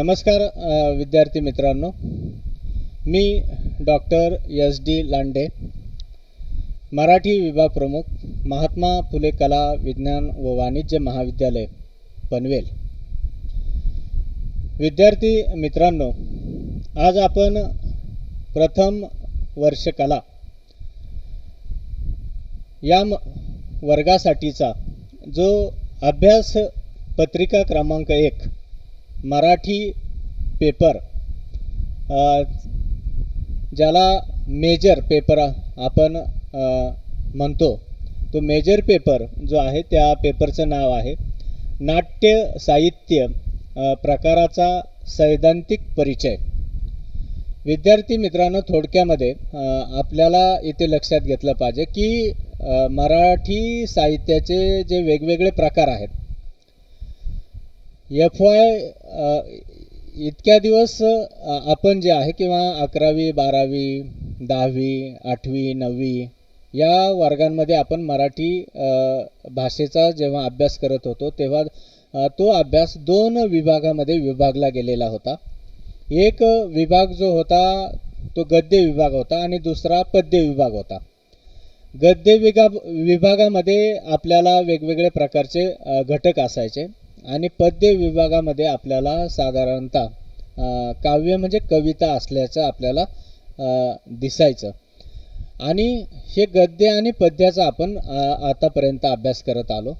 नमस्कार विद्यार्थी मित्रांनो. मी doctor S D Lande Marathi विभाग प्रमुख महात्मा फुले कला विज्ञान व वाणिज्य महाविद्यालय पनवेल. विद्यार्थी मित्रांनो आज आपण प्रथम वर्ष कला या वर्गासाठीचा जो अभ्यास पत्रिका क्रमांक एक मराठी पेपर. ज्याला मेजर पेपर आपण म्हणतो तो मेजर पेपर जो आहे त्या पेपरचं नाव आहे. नाट्य साहित्य प्रकाराचा सैद्धांतिक परिचय. विद्यार्थी मित्रांनो थोडक्यामध्ये आपल्याला इथे लक्षात घेतलं पाहिजे की मराठी साहित्याचे जे वेगवेगळे प्रकार आहेत एफ वाय इतक्या दिवस आपण जे आहे किंवा अकरावी बारावी दहावी आठवी नववी या वर्गांमध्ये आपण मराठी भाषेचा जेव्हा अभ्यास करत होतो तेव्हा तो अभ्यास दोन विभागामध्ये विभागला गेलेला होता. एक विभाग जो होता तो गद्य विभाग होता आणि दुसरा पद्य विभाग होता. गद्य विभाग विभागामध्ये आपल्याला वेगवेगळ्या प्रकारचे घटक असायचे. आणि पद्य विभागामध्ये आपल्याला साधारणतः काव्य म्हणजे कविता असल्याचं आपल्याला दिसायचं. आणि हे गद्य आणि पद्याचा आपण आतापर्यंत अभ्यास करत आलो.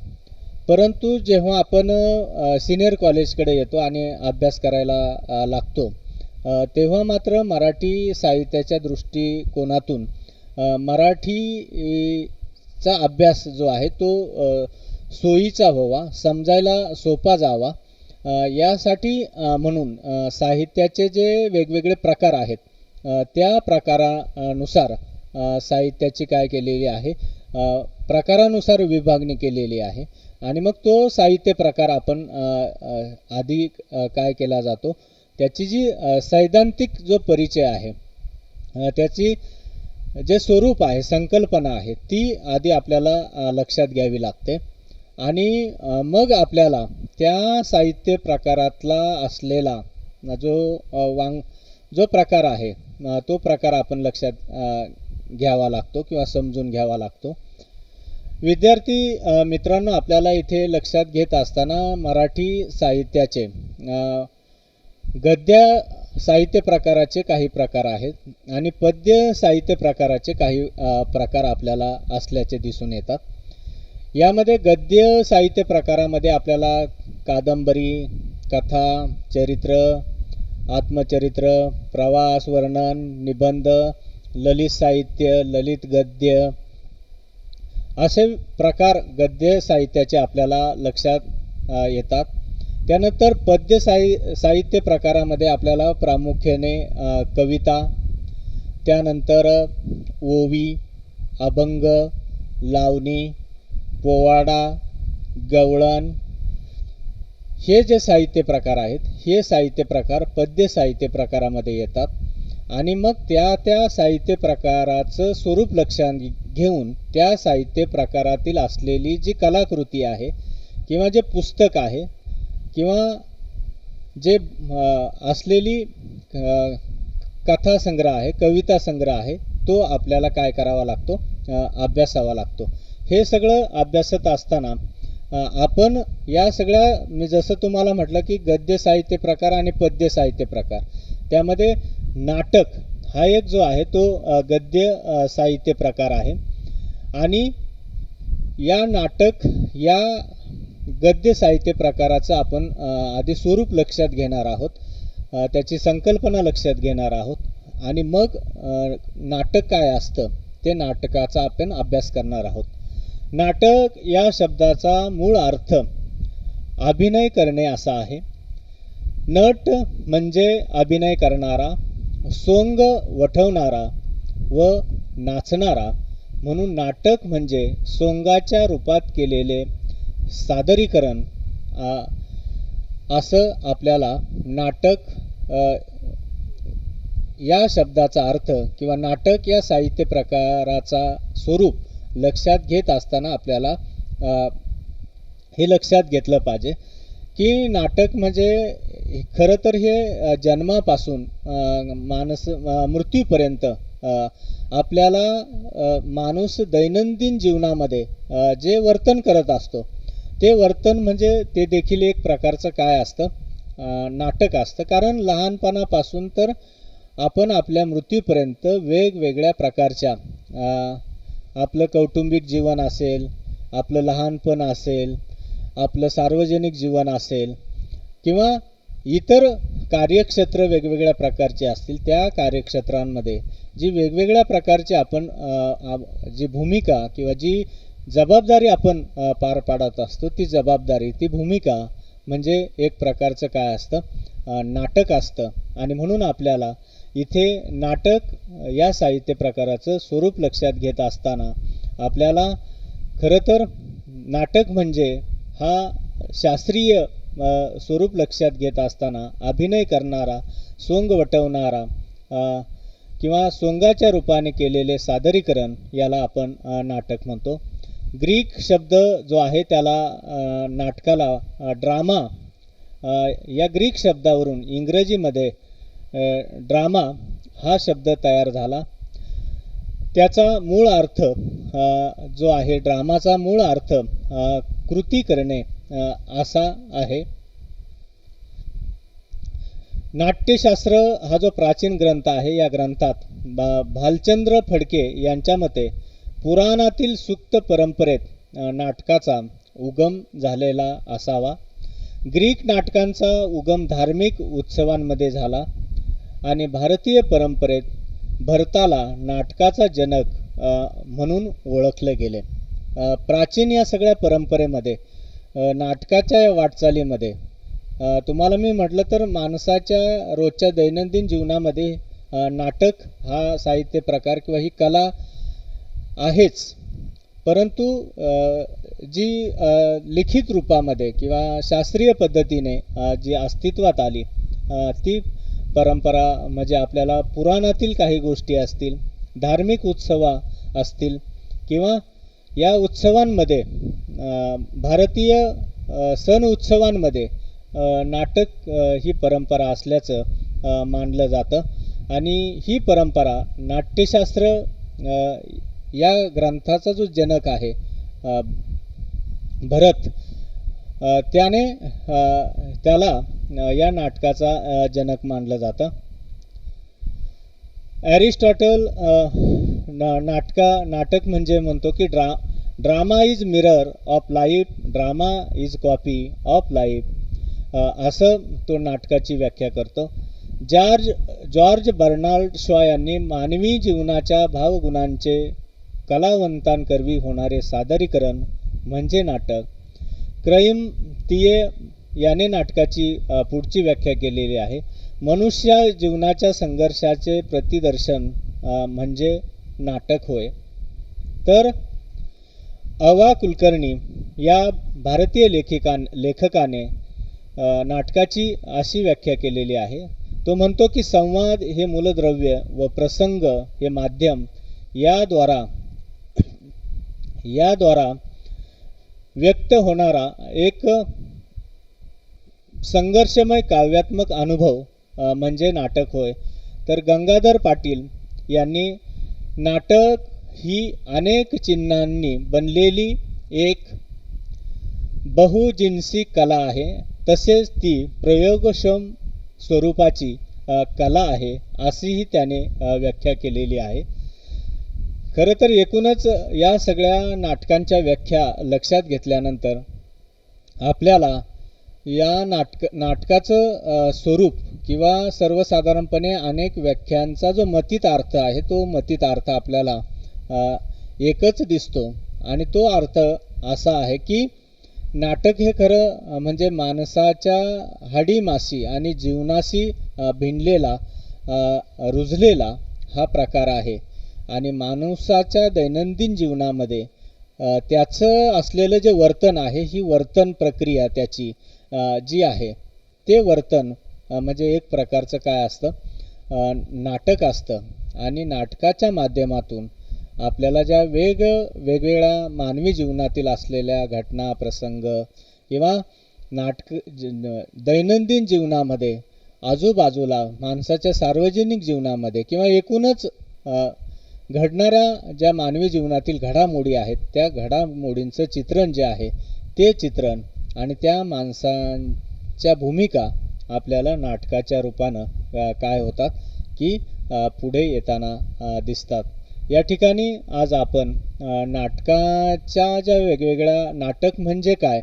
परंतु जेव्हा आपण सिनियर कॉलेजकडे येतो आणि अभ्यास करायला लागतो तेव्हा मात्र मराठी साहित्याच्या दृष्टिकोनातून मराठीचा अभ्यास जो आहे तो सोयीचा व्हावा समजायला सोपा जावा. यासाठी म्हणून साहित्याचे जे वेगवेगळे प्रकार आहेत त्या प्रकारानुसार साहित्याची काय केलेली आहे? प्रकारानुसार विभागणी केलेली आहे. आणि मग तो साहित्य प्रकार आपण आधी काय केला जातो? त्याची जी सैद्धांतिक जो परिचय आहे त्याची जे स्वरूप आहे संकल्पना आहे ती आधी आपल्याला लक्षात घ्यावी लागते. आणि मग आपल्याला त्या साहित्य प्रकारातला असलेला जो वांग जो प्रकार आहे तो प्रकार आपण लक्षात घ्यावा लागतो किंवा समजून घ्यावा लागतो. विद्यार्थी मित्रांनो आपल्याला इथे लक्षात घेत असताना मराठी साहित्याचे गद्य साहित्य प्रकाराचे काही प्रकार आहेत आणि पद्य साहित्य प्रकाराचे काही प्रकार आपल्याला असल्याचे दिसून येतात. यामध्ये गद्य साहित्य प्रकारामध्ये आपल्याला कादंबरी कथा चरित्र आत्मचरित्र प्रवास वर्णन निबंध ललित साहित्य ललित गद्य असे प्रकार गद्य साहित्याचे आपल्याला लक्षात येतात. त्यानंतर पद्य साहि साहित्य प्रकारामध्ये आपल्याला प्रामुख्याने कविता त्यानंतर ओवी अभंग लावणी पोवाडा गवळण हे जे साहित्य प्रकार आहेत हे साहित्य प्रकार पद्य साहित्य प्रकारामध्ये येतात. आणि मग त्या त्या साहित्य प्रकाराचं स्वरूप लक्षात घेऊन त्या साहित्य प्रकारातील असलेली जी कलाकृती आहे किंवा जे पुस्तक आहे किंवा जे असलेली कथा संग्रह आहे कविता संग्रह आहे तो आपल्याला काय करावा लागतो? अभ्यासावा लागतो. हे सगळं अभ्यासत असताना आपण या सगळ्या मी जसं तुम्हाला म्हटलं की गद्य साहित्य प्रकार आणि पद्य साहित्य प्रकार त्यामध्ये नाटक हा एक जो आहे तो गद्य साहित्य प्रकार आहे. आणि या नाटक या गद्य साहित्य प्रकाराचं आपण आधी स्वरूप लक्षात घेणार आहोत. त्याची संकल्पना लक्षात घेणार आहोत. आणि मग नाटक काय असतं ते नाटकाचा आपण अभ्यास करणार आहोत. नाटक या शब्दाचा मूळ अर्थ अभिनय करणे असा आहे. नट म्हणजे अभिनय करणारा सोंग वठवणारा व नाचणारा म्हणून नाटक म्हणजे सोंगाच्या रूपात केलेले सादरीकरण आ, असं आपल्याला नाटक या शब्दाचा अर्थ किंवा नाटक या साहित्य प्रकाराचा स्वरूप लक्षात घेत असताना आपल्याला हे लक्षात घेतलं पाहिजे की नाटक म्हणजे खरं तर हे जन्मापासून माणस मृत्यूपर्यंत आपल्याला माणूस दैनंदिन जीवनामध्ये जे वर्तन करत असतो ते वर्तन म्हणजे ते देखील एक प्रकारचं काय असतं? नाटक असतं. कारण लहानपणापासून तर आपण आपल्या मृत्यूपर्यंत वेगवेगळ्या प्रकारच्या आपलं कौटुंबिक जीवन असेल आपलं लहानपण असेल आपलं सार्वजनिक जीवन असेल किंवा इतर कार्यक्षेत्र वेगवेगळ्या प्रकारचे असतील त्या कार्यक्षेत्रांमध्ये जी वेगवेगळ्या प्रकारची आपण जी भूमिका किंवा जी जबाबदारी आपण पार पाडत असतो ती जबाबदारी ती भूमिका म्हणजे एक प्रकारचं काय असतं? नाटक असतं. आणि म्हणून आपल्याला इथे नाटक या साहित्य प्रकाराचं स्वरूप लक्षात घेत असताना आपल्याला खरं तर नाटक म्हणजे हा शास्त्रीय स्वरूप लक्षात घेत असताना अभिनय करणारा सोंग वटवणारा किंवा सोंगाच्या रूपाने केलेले सादरीकरण याला आपण नाटक म्हणतो. ग्रीक शब्द जो आहे त्याला नाटकाला ड्रामा या ग्रीक शब्दावरून इंग्रजीमध्ये ड्रामा हा शब्द तयार झाला. त्याचा मूळ अर्थ जो आहे ड्रामाचा मूळ अर्थ कृती करणे असा आहे. नाट्यशास्त्र हा जो प्राचीन ग्रंथ आहे या ग्रंथात बा भालचंद्र फडके यांच्या मते पुराणातील सुक्त परंपरेत नाटकाचा उगम झालेला असावा. ग्रीक नाटकांचा उगम धार्मिक उत्सवांमध्ये झाला. आणि भारतीय परंपरेत भरताला नाटकाचा जनक म्हणून ओळखले गेले. प्राचीन या सगळ्या परंपरेमध्ये नाटकाच्या या वाटचालीमध्ये तुम्हाला मी म्हटलं तर माणसाच्या रोजच्या दैनंदिन जीवनामध्ये नाटक हा साहित्य प्रकार किंवा ही कला आहेच. परंतु जी लिखित रूपामध्ये किंवा शास्त्रीय पद्धतीने जी अस्तित्वात आली ती परंपरा म्हणजे आपल्याला पुराणातील काही गोष्टी असतील धार्मिक उत्सव असतील किंवा या उत्सवांमध्ये भारतीय सण उत्सवांमध्ये नाटक ही परंपरा असल्याचं मानलं जातं. आणि ही परंपरा नाट्यशास्त्र या ग्रंथाचा जो जनक आहे भरत त्याने त्याला या नाटकाचा जनक मानलं जातं. ॲरिस्टॉटल ना नाटका नाटक म्हणजे म्हणतो की draw drama is mirror of life drama is copy of life असं तो नाटकाची व्याख्या करतो. जॉर्ज जॉर्ज बर्नाल्ड शॉ यांनी मानवी जीवनाच्या भावगुणांचे कलावंतांकरवी होणारे सादरीकरण म्हणजे नाटक. क्रईम तिये याने नाटकाची पुढची व्याख्या केलेली आहे. मनुष्य जीवनाच्या संघर्षाचे प्रतिदर्शन म्हणजे नाटक होय. तर अवा कुलकर्णी या भारतीय लेखिका लेखकाने नाटकाची अशी व्याख्या केलेली आहे. तो म्हणतो की संवाद हे मूलद्रव्य व प्रसंग हे माध्यम याद्वारा याद्वारा व्यक्त होणारा एक संघर्षमय काव्यात्मक अनुभव म्हणजे नाटक होय. तर गंगाधर पाटील यांनी नाटक ही अनेक चिन्हांनी बनलेली एक बहुजिन्सी कला आहे. तसेच ती प्रयोगक्षम स्वरूपाची कला आहे अशीही त्याने व्याख्या केलेली आहे. खरं तर एकूणच या सगळ्या नाटकांच्या व्याख्या लक्षात घेतल्यानंतर आपल्याला या नाटक नाटकाचं स्वरूप किंवा सर्वसाधारणपणे अनेक व्याख्यांचा जो मतीत अर्थ आहे तो मतीत अर्थ आपल्याला एकच दिसतो. आणि तो अर्थ असा आहे की नाटक हे खरं म्हणजे माणसाच्या हाडीमाशी आणि जीवनाशी भिनलेला रुजलेला हा प्रकार आहे. आणि माणसाच्या दैनंदिन जीवनामध्ये त्याचं असलेलं जे वर्तन आहे ही वर्तन प्रक्रिया त्याची. जी आहे ते वर्तन म्हणजे एक प्रकारचं काय असतं? नाटक असतं. आणि नाटकाच्या माध्यमातून आपल्याला ज्या वेग वेगवेगळ्या मानवी जीवनातील असलेल्या घटना प्रसंग किंवा नाटक दैनंदिन जीवनामध्ये आजूबाजूला माणसाच्या सार्वजनिक जीवनामध्ये किंवा एकूणच घडणाऱ्या ज्या मानवी जीवनातील घडामोडी आहेत त्या घडामोडींचं चित्रण जे आहे ते चित्रण आणि त्या माणसांच्या भूमिका आपल्याला नाटकाच्या रूपानं काय होतात की पुढे येताना दिसतात. या ठिकाणी आज आपण नाटकाच्या ज्या वेगवेगळ्या नाटक म्हणजे काय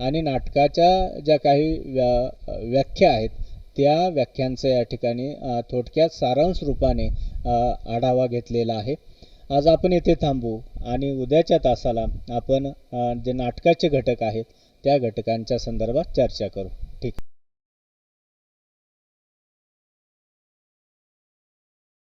आणि नाटकाच्या ज्या काही व्या व्याख्या आहेत त्या व्याख्यांचं या ठिकाणी थोडक्यात सारांश रूपाने आढावा घेतलेला आहे. आज आपण येथे थांबू आणि उद्याच्या तासाला आपण जे नाटकाचे घटक आहेत त्या घटकांच्या संदर्भात चर्चा करू.